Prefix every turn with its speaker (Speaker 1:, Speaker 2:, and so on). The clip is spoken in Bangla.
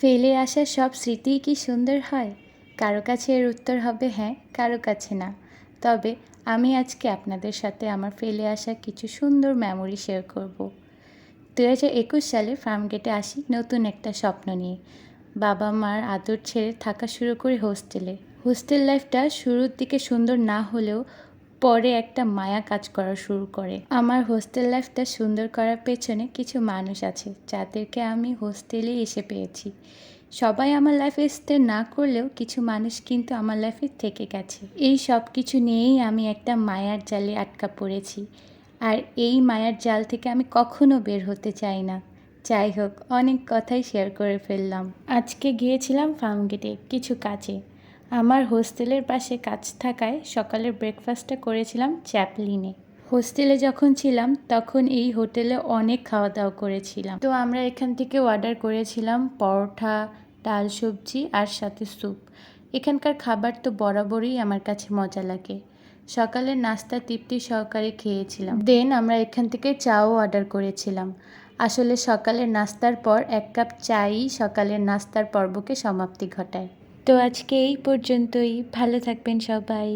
Speaker 1: ফেলে আসা সব স্মৃতিই কি সুন্দর হয়? কারও কাছে এর উত্তর হবে হ্যাঁ কারও কাছে না। তবে আমি আজকে আপনাদের সাথে আমার ফেলে আসা কিছু সুন্দর মেমোরি শেয়ার করব। দু হাজার একুশ সালে ফার্ম গেটে আসি নতুন একটা স্বপ্ন নিয়ে। বাবা মার আদর ছেড়ে থাকা শুরু করি হোস্টেলে। হোস্টেল লাইফটা শুরুর দিকে সুন্দর না হলেও পরে একটা মায়া কাজ করা শুরু করে। আমার হোস্টেল লাইফটা সুন্দর করার পেছনে কিছু মানুষ আছে, যাদেরকে আমি হোস্টেলে এসে পেয়েছি। সবাই আমার লাইফে স্টে না করলেও কিছু মানুষ কিন্তু আমার লাইফে থেকে গেছে। এই সব কিছু নিয়েই আমি একটা মায়ার জালে আটকা পড়েছি। আর এই মায়ার জাল থেকে আমি কখনো বের হতে চাই না। যাই হোক, অনেক কথাই শেয়ার করে ফেললাম। আজকে গিয়েছিলাম ফার্মগেটে কিছু কাজে। আমার হোস্টেলের পাশে কাজ থাকায় সকালের ব্রেকফাস্টটা করেছিলাম চ্যাপলিনে। হোস্টেলে যখন ছিলাম, তখন এই হোটেলে অনেক খাওয়া দাওয়া করেছিলাম। তো আমরা এখান থেকে অর্ডার করেছিলাম পরোঠা ডাল সবজি আর সাথে স্যুপ। এখানকার খাবার তো বরাবরই আমার কাছে মজা লাগে। সকালের নাস্তা তৃপ্তি সহকারে খেয়েছিলাম। দেন আমরা এখান থেকে চাও অর্ডার করেছিলাম। আসলে সকালের নাস্তার পর এক কাপ চাই সকালের নাস্তার পর্বকে সমাপ্তি ঘটায়। তো আজকে এই পর্যন্তই ভালো থাকবেন সবাই।